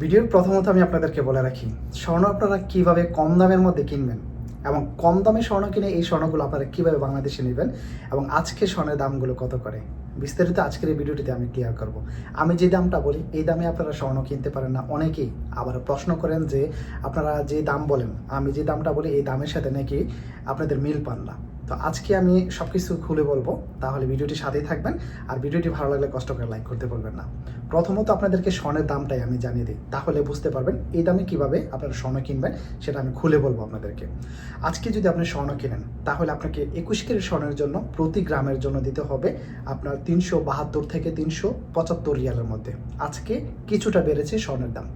ভিডিওর প্রথমত আমি আপনাদেরকে বলে রাখি, স্বর্ণ আপনারা কীভাবে কম দামের মধ্যে কিনবেন এবং কম দামে স্বর্ণ কিনে এই স্বর্ণগুলো আপনারা কীভাবে বাংলাদেশে নেবেন এবং আজকে স্বর্ণের দামগুলো কত করে? বিস্তারিত আজকের এই ভিডিওটিতে আমি ক্লিয়ার করব। আমি যে দামটা বলি, এই দামে আপনারা স্বর্ণ কিনতে পারেন না। অনেকেই আবার প্রশ্ন করেন যে, আপনারা যে দাম বলেন, আমি যে দামটা বলি, এই দামের সাথে নাকি আপনাদের মিল পান না। তো আজকে আমি সব কিছু খুলে বলব, তাহলে ভিডিওটি সাথেই থাকবেন, আর ভিডিওটি ভালো লাগলে কষ্ট করে লাইক করতে বলবেন না। প্রথমত আপনাদেরকে স্বর্ণের দামটাই আমি জানিয়ে দিই, তাহলে বুঝতে পারবেন এই দামে কীভাবে আপনারা স্বর্ণ কিনবেন, সেটা আমি খুলে বলব আপনাদেরকে। আজকে যদি আপনি স্বর্ণ কেনেন, তাহলে আপনাকে একুশ কেরের স্বর্ণের জন্য প্রতি গ্রামের জন্য দিতে হবে আপনার তিনশো বাহাত্তর থেকে তিনশো পঁচাত্তর রিয়ালের মধ্যে। আজকে কিছুটা বেড়েছে স্বর্ণের দাম।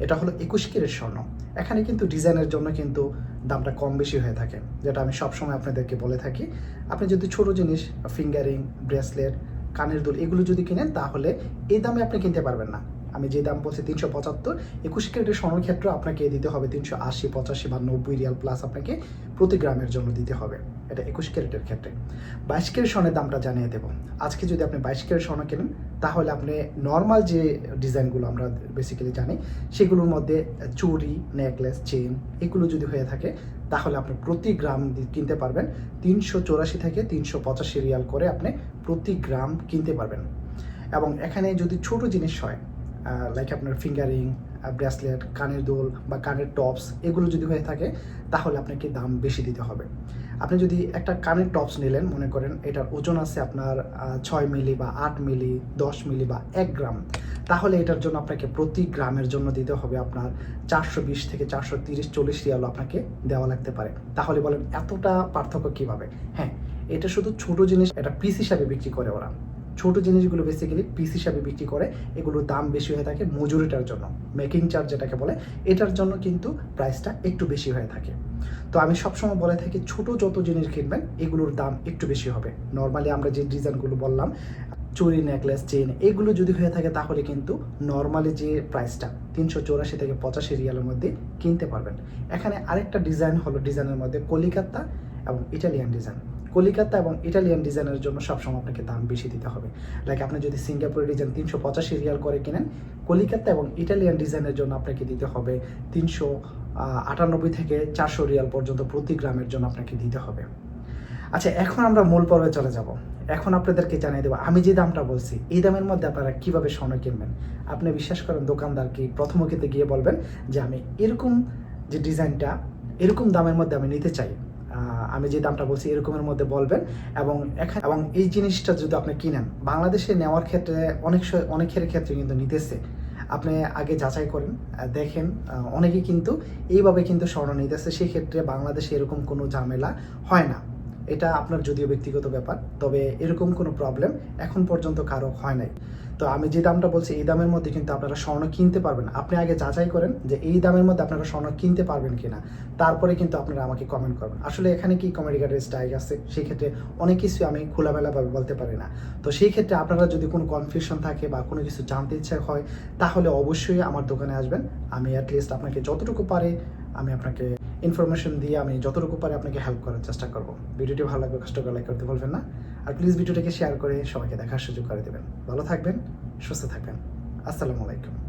এটা হলো একুশ কিরের স্বর্ণ। এখানে কিন্তু ডিজাইনের জন্য কিন্তু দামটা কম বেশি হয়ে থাকে, যেটা আমি সবসময় আপনাদেরকে বলে থাকি। আপনি যদি ছোট জিনিস ফিঙ্গারিং ব্রেসলেট কানের দুল, এগুলো যদি কিনেন, তাহলে এই দামে আপনি কিনতে পারবেন না। আমি যে দাম বলছি তিনশো পঁচাত্তর, একুশ ক্যারেটের স্বর্ণের ক্ষেত্রে আপনাকে দিতে হবে তিনশো আশি, পঁচাশি বা নব্বই রিয়াল প্লাস আপনাকে প্রতি গ্রামের জন্য দিতে হবে। এটা একুশ ক্যারেটের ক্ষেত্রে। বাইশ ক্যারেট স্বর্ণের দামটা জানিয়ে দেবো। আজকে যদি আপনি বাইশ ক্যারেট স্বর্ণ কেনেন, তাহলে আপনি নর্মাল যে ডিজাইনগুলো আমরা বেসিক্যালি জানি, সেগুলোর মধ্যে চুরি নেকলেস চেন এগুলো যদি হয়ে থাকে, তাহলে আপনি প্রতি গ্রাম কিনতে পারবেন। তিনশো চৌরাশি থেকে তিনশো পঁচাশি রিয়াল করে আপনি প্রতি গ্রাম কিনতে পারবেন। এবং এখানে যদি ছোট জিনিস হয় লাইক আপনার ফিঙ্গারিং ব্রেসলেট কানের দোল বা কানের টপস এগুলো যদি হয়ে থাকে, তাহলে আপনাকে দাম বেশি দিতে হবে। আপনি যদি একটা কানের টপস নিলেন, মনে করেন এটার ওজন আছে আপনার ছয় মিলি বা আট মিলি, দশ মিলি বা এক গ্রাম, তাহলে এটার জন্য আপনাকে প্রতি গ্রামের জন্য দিতে হবে আপনার চারশো বিশ থেকে চারশো তিরিশ, চল্লিশ রিয়াল আপনাকে দেওয়া লাগতে পারে। তাহলে বলেন, এতটা পার্থক্য কীভাবে? হ্যাঁ এটা শুধু ছোট জিনিস, এটা পিস হিসাবে বিক্রি করে ওরা। ছোট জিনিসগুলো বেসিক্যালি পিস হিসাবে বিক্রি করে, এগুলোর দাম বেশি হয়ে থাকে মজুরিটার জন্য মেকিং চার্জ যেটাকে বলে, এটার জন্য কিন্তু প্রাইসটা একটু বেশি হয়ে থাকে। তো আমি সবসময় বলে থাকি, ছোট যত জিনিস কিনবেন, এগুলোর দাম একটু বেশি হবে। নর্মালি আমরা যে ডিজাইনগুলো বললাম চুরি নেকলেস চেন এগুলো যদি হয়ে থাকে তাহলে কিন্তু নর্মালি যে প্রাইসটা তিনশো চৌরাশি থেকে পঁচাশি রিয়ালের মধ্যে কিনতে পারবেন। এখানে আরেকটা ডিজাইন হলো ডিজাইনের মধ্যে কলিকাতা এবং ইটালিয়ান ডিজাইন কলিকাতা এবং ইটালিয়ান ডিজাইনের জন্য সবসময় আপনাকে দাম বেশি দিতে হবে। লাইক আপনি যদি সিঙ্গাপুরের ডিজাইন তিনশো পঁচাশি রিয়াল করে কিনেন, কলিকাতা এবং ইটালিয়ান ডিজাইনের জন্য আপনাকে দিতে হবে তিনশো আটানব্বই থেকে চারশো রিয়াল পর্যন্ত প্রতি গ্রামের জন্য আপনাকে দিতে হবে। আচ্ছা এখন আমরা মূল পর্বে চলে যাব। এখন আপনাদেরকে জানিয়ে দেবো, আমি যে দামটা বলছি, এই দামের মধ্যে আপনারা কীভাবে স্বর্ণ কিনবেন? আপনি বিশ্বাস করেন, দোকানদারকে প্রথম গিয়ে বলবেন যে, আমি এরকম যে ডিজাইনটা, এরকম দামের মধ্যে আমি নিতে চাই। আমি যে দামটা বলছি, এরকমের মধ্যে বলবেন। এবং এখানে এবং এই জিনিসটা যদি আপনি কিনেন, বাংলাদেশে নেওয়ার ক্ষেত্রে অনেক অনেকের ক্ষেত্রে কিন্তু নিতেছে। আপনি আগে যাচাই করেন দেখেন অনেকে কিন্তু এইভাবে কিন্তু স্বর্ণ নিতেছে। সেক্ষেত্রে বাংলাদেশে এরকম কোনো ঝামেলা হয় না। এটা আপনার যদিও ব্যক্তিগত ব্যাপার, তবে এরকম কোনো প্রবলেম এখন পর্যন্ত কারও হয় নাই। তো আমি যে দামটা বলছি, এই দামের মধ্যে কিন্তু আপনারা স্বর্ণ কিনতে পারবেন। আপনি আগে যাচাই করেন যে এই দামের মধ্যে আপনারা স্বর্ণ কিনতে পারবেন কিনা। তারপরে কিন্তু আপনারা আমাকে কমেন্ট করবেন। আসলে এখানে কি কমেডি কার্ডের স্ট্রাইক আছে? সেই ক্ষেত্রে অনেক কিছু আমি খোলামেলাভাবে বলতে পারি না। তো সেই ক্ষেত্রে আপনারা যদি কোনো কনফিউশন থাকে বা কোনো কিছু জানতে ইচ্ছা হয়, তাহলে অবশ্যই আমার দোকানে আসবেন। আমি অ্যাটলিস্ট আপনাকে যতটুকু পারে, আমি আপনাকে ইনফরমেশন দিয়ে আমি যতটুকু পারে আপনাকে হেল্প করার চেষ্টা করব। ভিডিওটি ভালো লাগবে কষ্ট করে লাইক করতে বলবেন না। আর প্লিজ ভিডিওটাকে শেয়ার করে সবাইকে দেখার সুযোগ করে দেবেন। ভালো থাকবেন, সুস্থ থাকবেন। আসসালামু আলাইকুম।